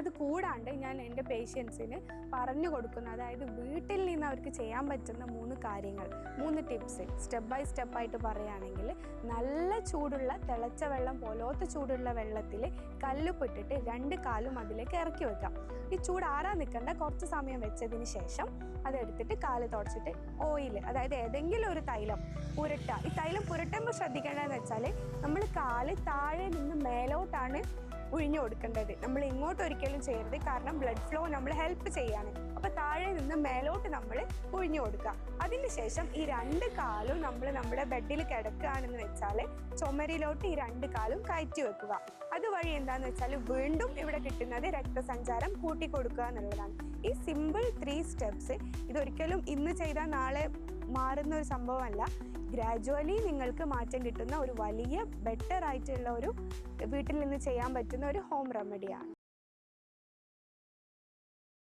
അത് കൂടാണ്ട് ഞാൻ എന്റെ പേഷ്യൻസിന് പറഞ്ഞു കൊടുക്കുന്ന. അതായത് വീട്ടിൽ നിന്ന് അവർക്ക് ചെയ്യാൻ പറ്റുന്ന മൂന്ന് കാര്യങ്ങൾ മൂന്ന് ടിപ്സ് സ്റ്റെപ്പ് ബൈ സ്റ്റെപ്പായിട്ട് പറയുകയാണെങ്കിൽ നല്ല ചൂടുള്ള തിളച്ച വെള്ളം പോലത്തെ ചൂടുള്ള വെള്ളത്തിൽ കല്ലുപ്പിട്ടിട്ട് രണ്ട് കാലും അതിലേക്ക് ഇറക്കി വെക്കാം. ഈ ചൂട് ആറാൻ നിൽക്കേണ്ട കുറച്ച് സമയം വെച്ചതിന് ശേഷം അതെടുത്തിട്ട് കാൽ തുടച്ചിട്ട് ഓയിൽ അതായത് ഏതെങ്കിലും ഒരു തൈലം പുരട്ടുക ഈ തൈലം പുരട്ടുമ്പോൾ ശ്രദ്ധിക്കേണ്ടതെന്ന് വെച്ചാൽ നമ്മൾ കാൽ താഴെ നിന്ന് മേലോട്ടാണ് ഒഴിഞ്ഞു കൊടുക്കേണ്ടത്. നമ്മൾ ഇങ്ങോട്ട് ഒരിക്കലും ചെയ്യരുത്. കാരണം ബ്ലഡ് ഫ്ലോ നമ്മൾ ഹെൽപ്പ് ചെയ്യാണ്. അപ്പൊ താഴെ നിന്ന് മേലോട്ട് നമ്മൾ ഒഴിഞ്ഞു കൊടുക്കുക. അതിനുശേഷം ഈ രണ്ട് കാലും നമ്മൾ നമ്മുടെ ബെഡിൽ കിടക്കുകയാണെന്ന് വെച്ചാൽ ചുമരിലോട്ട് ഈ രണ്ട് കാലും കയറ്റി വെക്കുക. അതുവഴി എന്താന്ന് വെച്ചാൽ വീണ്ടും ഇവിടെ കിട്ടുന്നത് രക്തസഞ്ചാരം കൂട്ടി കൊടുക്കുക എന്നുള്ളതാണ്. ഈ സിമ്പിൾ ത്രീ സ്റ്റെപ്സ് ഇതൊരിക്കലും ഇന്ന് ചെയ്താൽ നാളെ മാറുന്ന ഒരു സംഭവമല്ല. ഗ്രാജുവലി നിങ്ങൾക്ക് മാറ്റം കിട്ടുന്ന ഒരു വലിയ ബെറ്റർ ആയിട്ടുള്ള ഒരു വീട്ടിൽ നിന്ന് ചെയ്യാൻ പറ്റുന്ന ഒരു ഹോം റെമഡിയാണ്